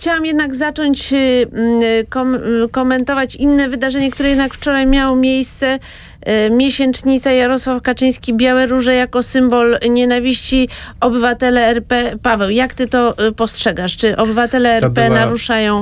chciałam jednak zacząć y, y, kom, y, komentować inne wydarzenie, które jednak wczoraj miało miejsce. Y, Miesięcznica Jarosław Kaczyński, Białe Róże jako symbol nienawiści obywatele RP. Paweł, jak ty to y, postrzegasz? Czy obywatele RP była- naruszają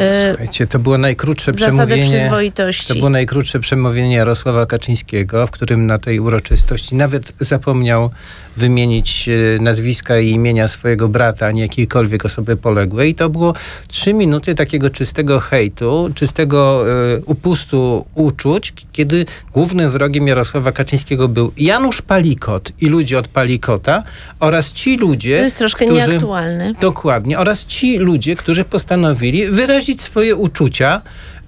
y, Słuchajcie, to było najkrótsze przemówienie. przyzwoitości? To było najkrótsze przemówienie Jarosława Kaczyńskiego, w którym na tej uroczystości nawet zapomniał wymienić e, nazwiska i imienia swojego brata, ani jakiejkolwiek osoby poległej. I to było trzy minuty takiego czystego hejtu, czystego upustu uczuć, kiedy głównym wrogiem Jarosława Kaczyńskiego był Janusz Palikot i ludzie od Palikota oraz ci ludzie, To jest troszkę którzy... nieaktualne. Dokładnie. Oraz ci ludzie, którzy postanowili wyrazić swoje uczucia,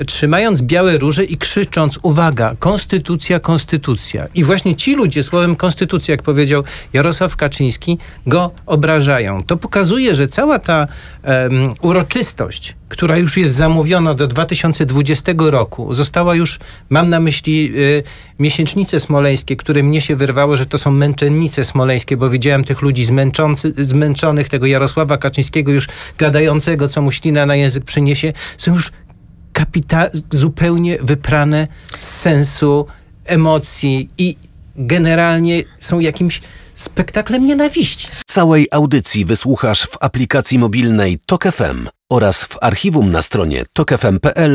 trzymając białe róże i krzycząc: Uwaga, konstytucja, konstytucja. I właśnie ci ludzie słowem konstytucja, jak powiedział Jarosław Kaczyński, go obrażają. To pokazuje, że cała ta em, uroczystość, która już jest zamówiona do 2020 roku, została już, mam na myśli y, miesięcznice smoleńskie, które mnie się wyrwało, że to są męczennice smoleńskie, bo widziałem tych ludzi zmęczący, zmęczonych, tego Jarosława Kaczyńskiego już gadającego, co mu ślina na język przyniesie, są już zupełnie wyprane z sensu, emocji i generalnie są jakimś spektaklem nienawiści. Całej audycji wysłuchasz w aplikacji mobilnej Tok FM oraz w archiwum na stronie tokefm.pl